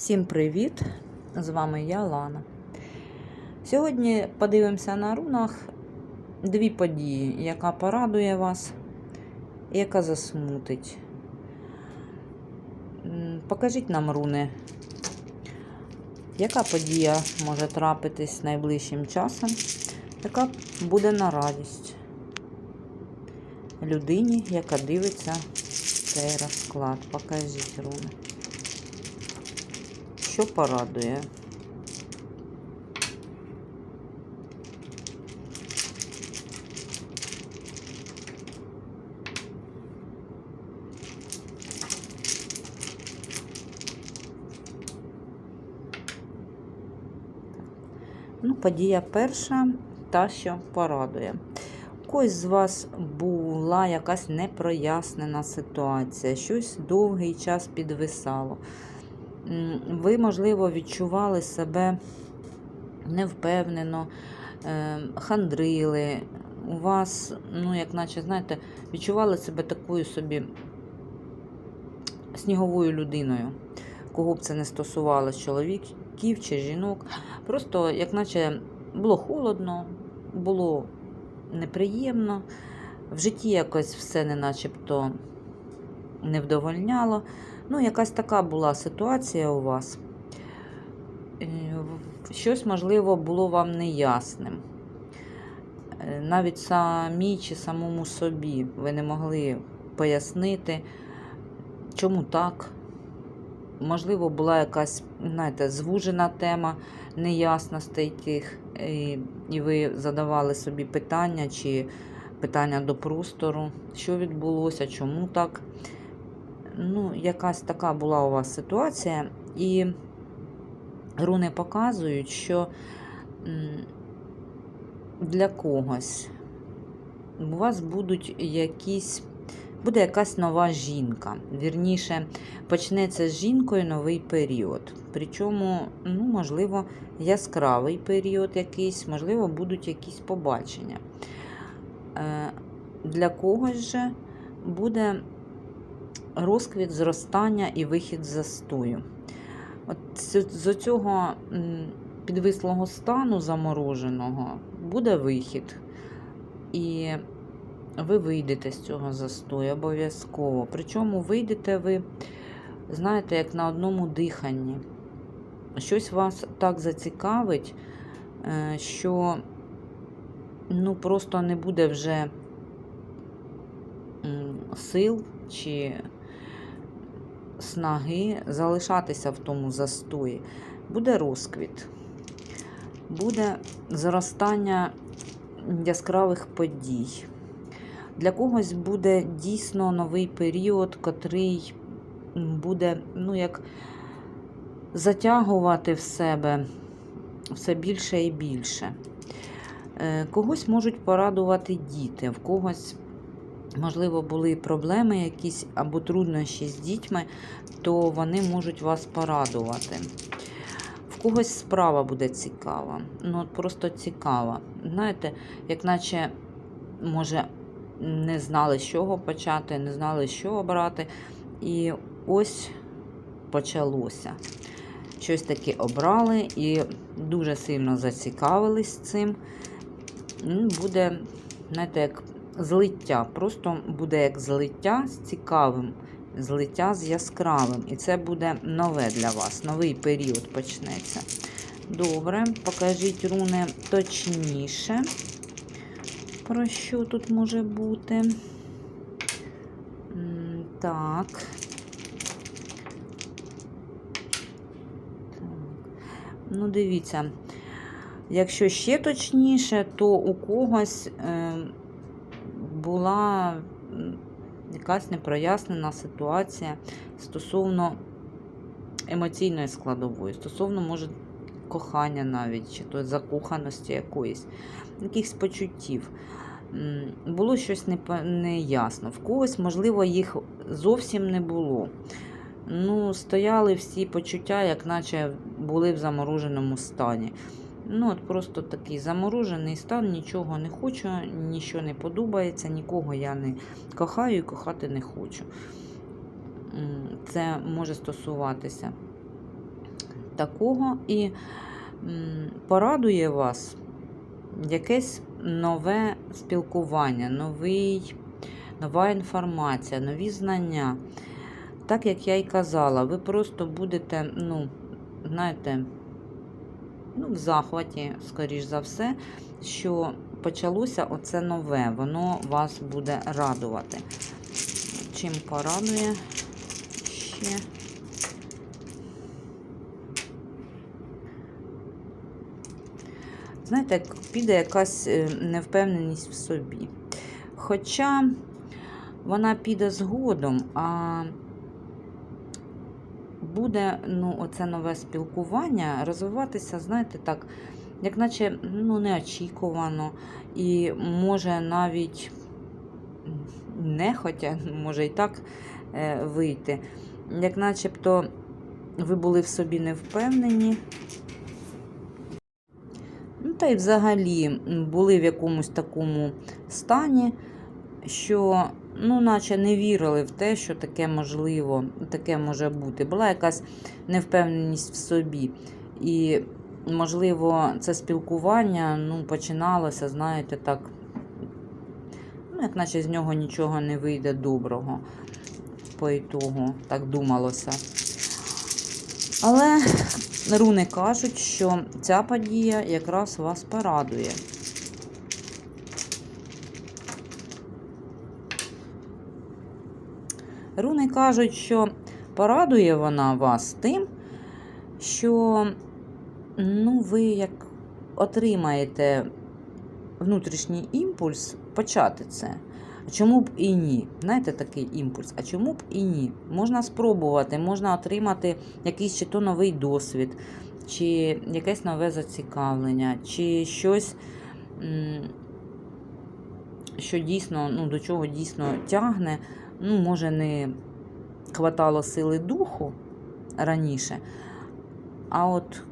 Всім привіт! З вами я Лана. Сьогодні подивимося на рунах дві події, яка порадує вас і яка засмутить. Покажіть нам руни, яка подія може трапитись найближчим часом, яка буде на радість людині, яка дивиться цей розклад. Покажіть руни. Що порадує? Ну, подія перша, та, що порадує. У когось з вас була якась непрояснена ситуація, щось довгий час підвисало. Ви, можливо, відчували себе невпевнено, е, хандрили. У вас, ну, як наче, знаєте, відчували себе такою собі сніговою людиною, кого б це не стосувалось, чоловіків чи жінок. Просто, як наче, було холодно, було неприємно, в житті якось все не начебто не вдовольняло. Ну, якась така була ситуація у вас. Е, Щось, можливо, було вам неясним. Е, Навіть самі чи самому собі ви не могли пояснити, чому так. Можливо, була якась, знаєте, звужена тема неясностей тих, і, і ви задавали собі питання чи питання до простору, що відбулося, чому так. Ну, якась така була у вас ситуація, і руни показують, що для когось у вас будуть якісь. Буде якась нова жінка. Вірніше, почнеться з жінкою новий період. Причому, ну, можливо, яскравий період якийсь, можливо, будуть якісь побачення. Е, Для когось же буде розквіт зростання і вихід з застою. От з цього підвислого стану замороженого буде вихід. І ви вийдете з цього застою обов'язково. Причому вийдете ви, знаєте, як на одному диханні. Щось вас так зацікавить, е, що ну, просто не буде вже сил чи снаги залишатися в тому застої. Буде розквіт, буде зростання яскравих подій. Для когось буде дійсно новий період, котрий буде, ну, як затягувати в себе все більше і більше. Е, Когось можуть порадувати діти, в когось, можливо, були проблеми якісь або труднощі з дітьми, то вони можуть вас порадувати. В когось справа буде цікава. Ну, от просто цікава. Знаєте, як наче, може, не знали, з чого почати, не знали, що обрати. І ось почалося. Щось таке обрали і дуже сильно зацікавились цим. Буде, знаєте, як злиття. Просто буде як злиття з цікавим, злиття з яскравим. І це буде нове для вас, новий період почнеться. Добре, покажіть руни точніше. Про що тут може бути? Так. Ну, дивіться. Якщо ще точніше, то у когось е, була якась непрояснена ситуація стосовно емоційної складової, стосовно, може, кохання навіть, чи то закоханості якоїсь, якихось почуттів. Було щось неясно. В когось, можливо, їх зовсім не було. Ну, стояли всі почуття, як наче були в замороженому стані. Ну, от просто такий заморожений стан, нічого не хочу, нічого не подобається, нікого я не кохаю і кохати не хочу. Це може стосуватися такого і порадує вас якесь нове спілкування, новий, нова інформація, нові знання. Так як я й казала, ви просто будете, ну, знаєте, ну, в захваті, скоріш за все, що почалося оце нове, воно вас буде радувати. Чим порадує ще? Знаєте, піде якась е, невпевненість в собі. Хоча вона піде згодом, а буде ну, оце нове спілкування розвиватися, знаєте, так, як наче ну, неочікувано, і може навіть нехотя, може і так е, вийти. Як начебто ви були в собі не впевнені. Ну, та й взагалі були в якомусь такому стані, що, ну, наче не вірили в те, що таке можливо, таке може бути. Була якась невпевненість в собі. І, можливо, це спілкування ну, починалося, знаєте, так, ну, як наче з нього нічого не вийде доброго по ітогу, так думалося. Але руни кажуть, що ця подія якраз вас порадує. Руни кажуть, що порадує вона вас тим, що ну, ви як отримаєте внутрішній імпульс почати це. Чому б і ні? Знаєте, такий імпульс. А чому б і ні? Можна спробувати, можна отримати якийсь чи то новий досвід, чи якесь нове зацікавлення, чи щось, що дійсно, ну, до чого дійсно тягне. Ну, може, не хватало сили духу раніше, а от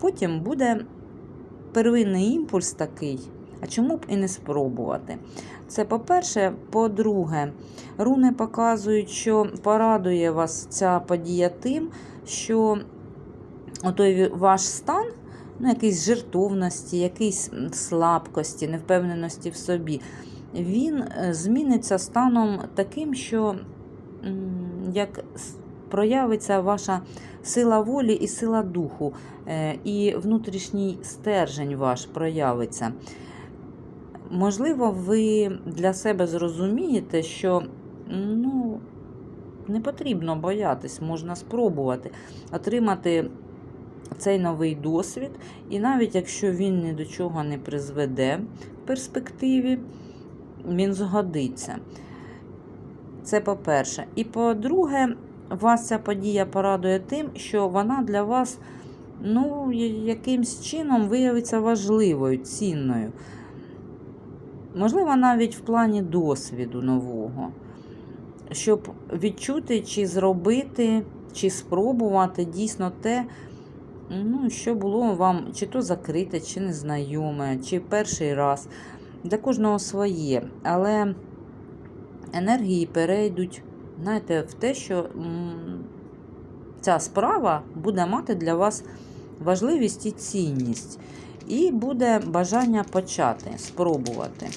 потім буде первинний імпульс такий. А чому б і не спробувати? Це по-перше. По-друге, руни показують, що порадує вас ця подія тим, що отой ваш стан, ну, якийсь жертовності, якийсь слабкості, невпевненості в собі, він е, зміниться станом таким, що як проявиться ваша сила волі і сила духу, е, і внутрішній стержень ваш проявиться. Можливо, ви для себе зрозумієте, що ну, не потрібно боятись, можна спробувати отримати цей новий досвід, і навіть якщо він ні до чого не призведе в перспективі, він згодиться. Це по-перше. І по-друге, вас ця подія порадує тим, що вона для вас ну, якимсь чином виявиться важливою, цінною. Можливо, навіть в плані досвіду нового, щоб відчути, чи зробити, чи спробувати дійсно те, ну, що було вам чи то закрите, чи незнайоме, чи перший раз. Для кожного своє. Але енергії перейдуть, знаєте, в те, що ця справа буде мати для вас важливість і цінність. І буде бажання почати, спробувати.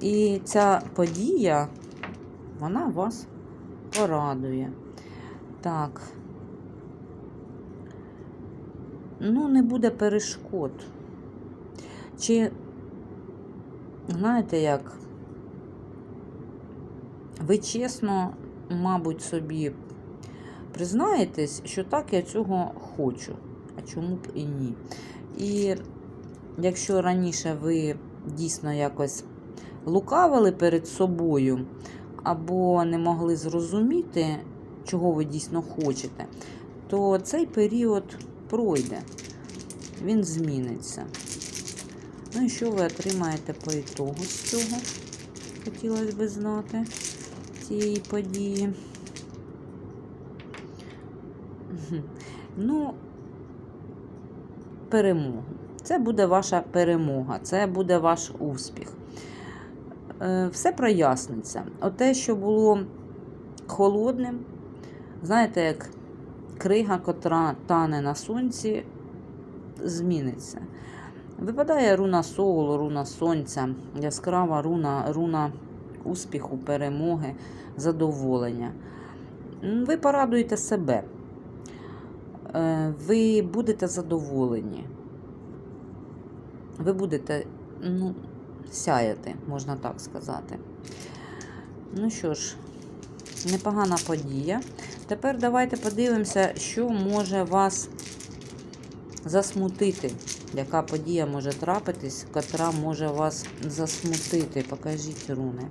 І ця подія, вона вас порадує. Так. Ну, не буде перешкод. Чи, знаєте, як, ви чесно, мабуть, собі признаєтесь, що так я цього хочу, а чому б і ні. І якщо раніше ви дійсно якось лукавили перед собою, або не могли зрозуміти, чого ви дійсно хочете, то цей період пройде, він зміниться. Ну і що ви отримаєте по ітогу з цього? Хотілося б знати цієї події. Ну, перемогу. Це буде ваша перемога, це буде ваш успіх. Е, Все проясниться. Оте, що було холодним, знаєте, як крига, котра тане на сонці, зміниться. Випадає руна солу, руна сонця, яскрава руна, руна успіху, перемоги, задоволення. Ви порадуєте себе. Е, Ви будете задоволені. Ви будете ну, сяяти, можна так сказати. Ну що ж, непогана подія. Тепер давайте подивимося, що може вас засмутити. Яка подія може трапитись, котра може вас засмутити. Покажіть руни.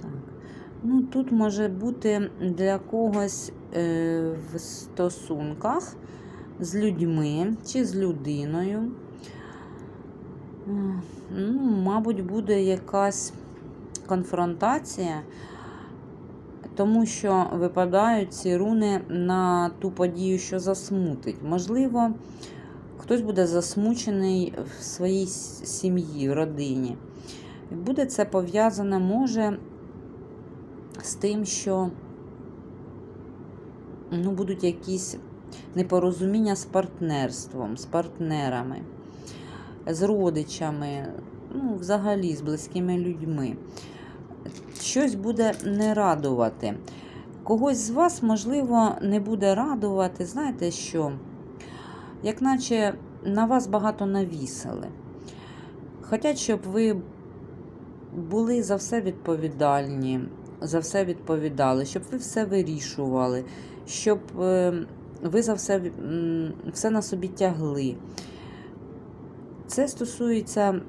Так. Ну, тут може бути для когось е, в стосунках з людьми чи з людиною. Е, Ну, мабуть, буде якась конфронтація, тому що випадають ці руни на ту подію, що засмутить. Можливо, хтось буде засмучений в своїй сім'ї, родині. Буде це пов'язане, може, з тим, що ну, будуть якісь непорозуміння з партнерством, з партнерами, з родичами, ну, взагалі з близькими людьми. Щось буде не радувати. Когось з вас, можливо, не буде радувати, знаєте що? Як наче на вас багато навісили. Хотять, щоб ви були за все відповідальні, за все відповідали, щоб ви все вирішували, щоб е, ви за все, все на собі тягли. Це стосується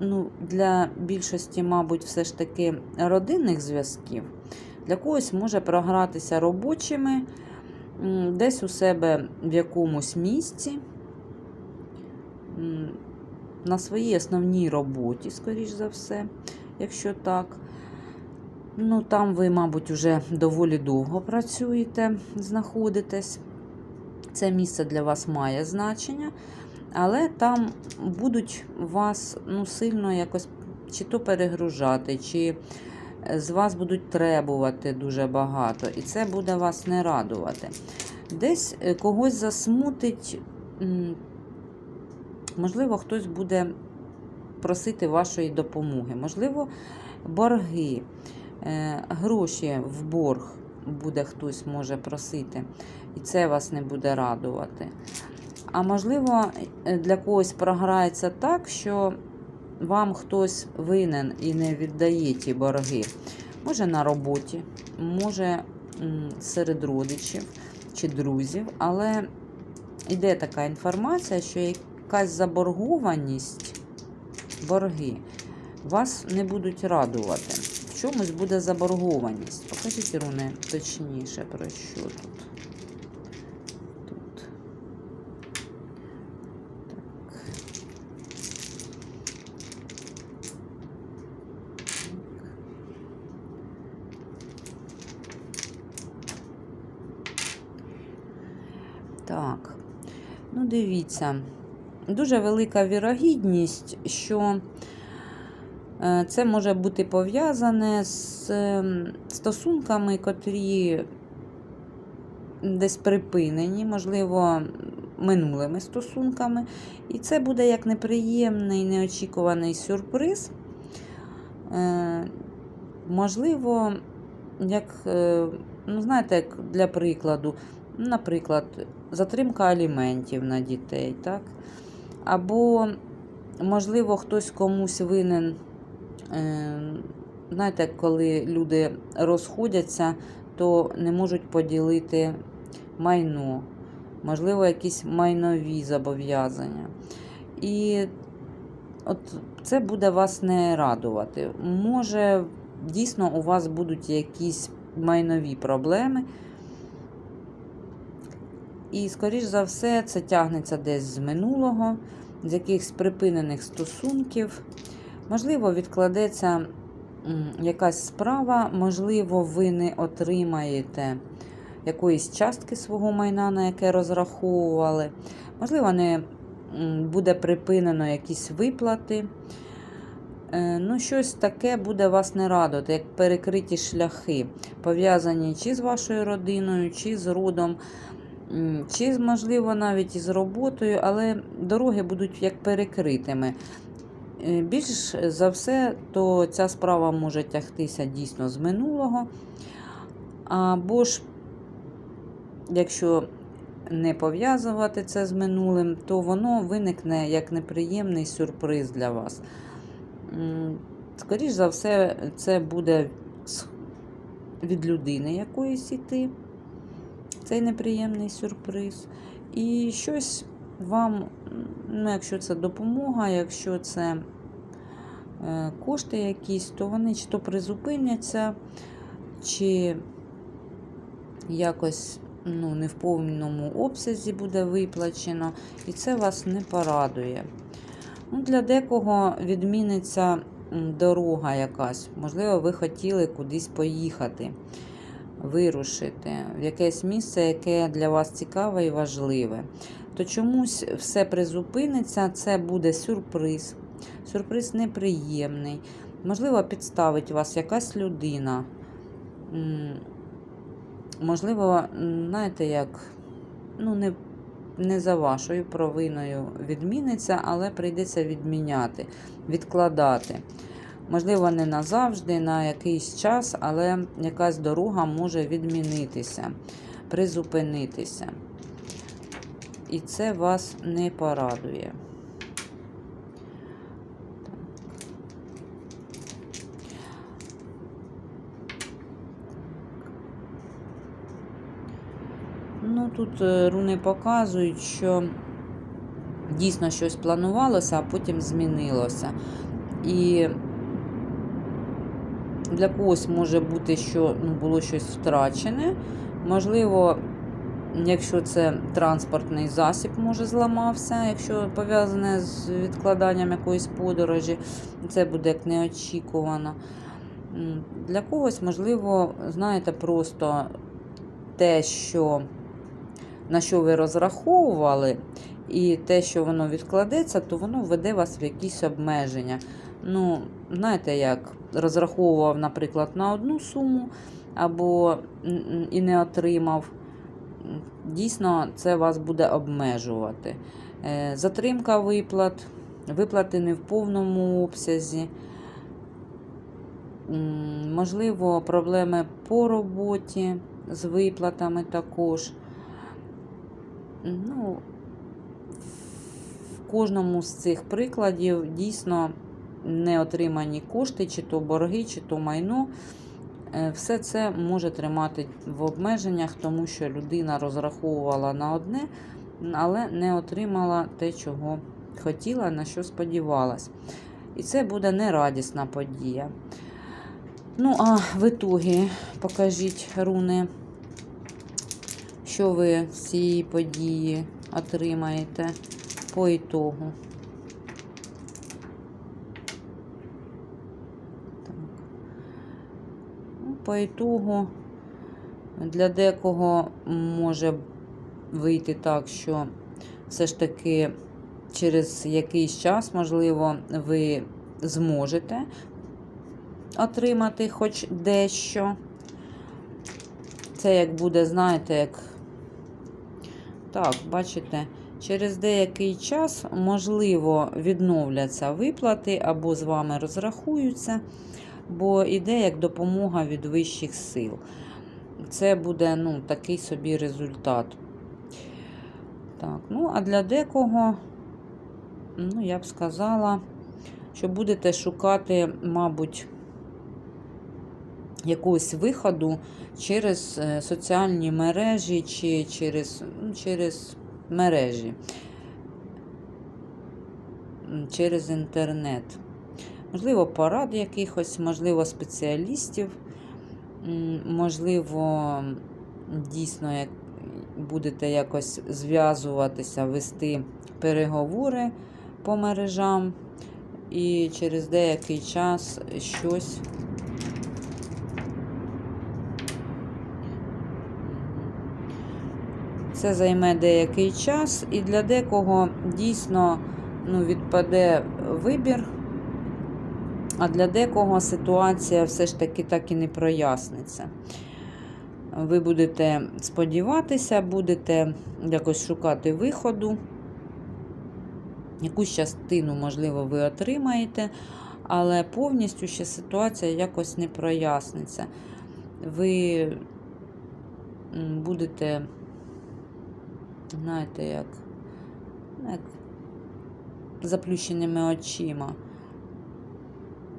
ну, для більшості, мабуть, все ж таки родинних зв'язків. Для когось може програтися робочими, десь у себе в якомусь місці, на своїй основній роботі, скоріш за все, якщо так. Ну, там ви, мабуть, вже доволі довго працюєте, знаходитесь. Це місце для вас має значення, але там будуть вас ну, сильно якось чи то перегружати, чи е, з вас будуть требувати дуже багато, і це буде вас не радувати. Десь е, когось засмутить, можливо, хтось буде просити вашої допомоги, можливо, борги, гроші в борг буде хтось може просити, і це вас не буде радувати. А можливо, е, для когось програється так, що вам хтось винен і не віддає ті борги. Може на роботі, може серед родичів чи друзів, але йде така інформація, що якась заборгованість, борги вас не будуть радувати. Чомусь буде заборгованість. Покажіть руни точніше, про що тут. Так. Ну дивіться, дуже велика вірогідність, що це може бути пов'язане з ем, стосунками, котрі десь припинені, можливо, минулими стосунками. І це буде як неприємний, неочікуваний сюрприз. Е, Можливо, як, е, ну, знаєте, як для прикладу, наприклад, затримка аліментів на дітей, так? Або, можливо, хтось комусь винен. Е, Знаєте, коли люди розходяться, то не можуть поділити майно, можливо, якісь майнові зобов'язання. І от це буде вас не радувати. Може, дійсно у вас будуть якісь майнові проблеми. І, скоріш за все, це тягнеться десь з минулого, з якихось припинених стосунків. Можливо, відкладеться якась справа, можливо, ви не отримаєте якоїсь частки свого майна, на яке розраховували. Можливо, не буде припинено якісь виплати. Е, Ну, щось таке буде вас не радувати, як перекриті шляхи, пов'язані чи з вашою родиною, чи з родом, чи, можливо, навіть із роботою, але дороги будуть як перекритими. Е, Більш за все, то ця справа може тягтися дійсно з минулого. Або ж, якщо не пов'язувати це з минулим, то воно виникне як неприємний сюрприз для вас. М, Скоріш за все, це буде від людини якоїсь іти, цей неприємний сюрприз. І щось вам, ну, якщо це допомога, якщо це кошти якісь, то вони чи то призупиняться, чи якось ну, не в повному обсязі буде виплачено, і це вас не порадує. Ну, Для декого відміниться дорога якась. Можливо, ви хотіли кудись поїхати, вирушити в якесь місце, яке для вас цікаве і важливе. То чомусь все призупиниться, це буде сюрприз. Сюрприз неприємний. Можливо, підставить вас якась людина. Можливо, знаєте, як, ну, не, не за вашою провиною відміниться, але прийдеться відміняти, відкладати. Можливо, не назавжди, на якийсь час, але якась дорога може відмінитися, призупинитися. І це вас не порадує. Ну, тут е, руни показують, що дійсно щось планувалося, а потім змінилося. І для когось може бути, що ну, було щось втрачене. Можливо, якщо це транспортний засіб, може зламався, якщо пов'язане з відкладанням якоїсь подорожі, це буде як неочікувано. Для когось, можливо, знаєте, просто те, що на що ви розраховували, і те, що воно відкладеться, то воно введе вас в якісь обмеження. Ну, знаєте, як розраховував, наприклад, на одну суму, або і не отримав. Дійсно, це вас буде обмежувати. Е, Затримка виплат, виплати не в повному обсязі. Можливо, проблеми по роботі з виплатами також. Ну, в кожному з цих прикладів дійсно не отримані кошти, чи то борги, чи то майно. Е, Все це може тримати в обмеженнях, тому що людина розраховувала на одне, але не отримала те, чого хотіла, на що сподівалась. І це буде нерадісна подія. Ну, а в ітогі покажіть руни, що ви з події отримаєте по ітогу. Ну, по ітогу для декого може вийти так, що все ж таки через якийсь час, можливо, ви зможете отримати хоч дещо. Це як буде, знаєте, як. Так, бачите, через деякий час, можливо, відновляться виплати або з вами розрахуються, бо йде як допомога від вищих сил. Це буде ну, такий собі результат. Так, ну, а для декого, ну, я б сказала, що будете шукати, мабуть, якогось виходу через е, соціальні мережі чи через, ну, через мережі, через інтернет. Можливо, порад якихось, можливо, спеціалістів, можливо, дійсно, як будете якось зв'язуватися, вести переговори по мережам, і через деякий час щось. Це займе деякий час, і для декого дійсно ну, відпаде вибір, а для декого ситуація все ж таки так і не проясниться. Ви будете сподіватися, будете якось шукати виходу. Якусь частину, можливо, ви отримаєте, але повністю ще ситуація якось не проясниться. Ви будете, знаєте, як, як заплющеними очима.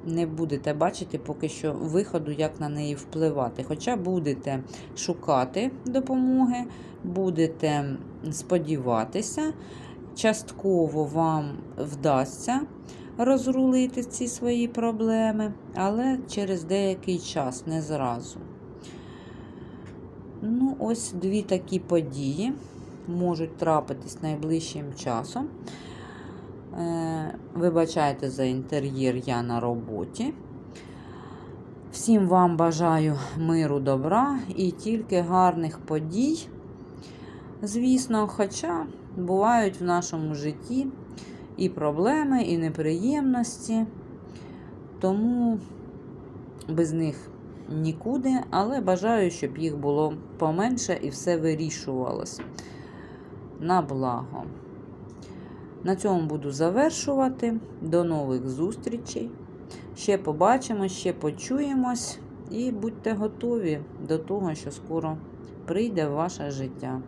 Не будете бачити поки що виходу, як на неї впливати. Хоча будете шукати допомоги, будете сподіватися, частково вам вдасться розрулити ці свої проблеми, але через деякий час, не зразу. Ну, ось дві такі події можуть трапитись найближчим часом. Е, Вибачайте за інтер'єр, я на роботі. Всім вам бажаю миру, добра і тільки гарних подій. Звісно, хоча бувають в нашому житті і проблеми, і неприємності, тому без них нікуди, але бажаю, щоб їх було поменше і все вирішувалось на благо. На цьому буду завершувати. До нових зустрічей. Ще побачимо, ще почуємось і будьте готові до того, що скоро прийде в ваше життя.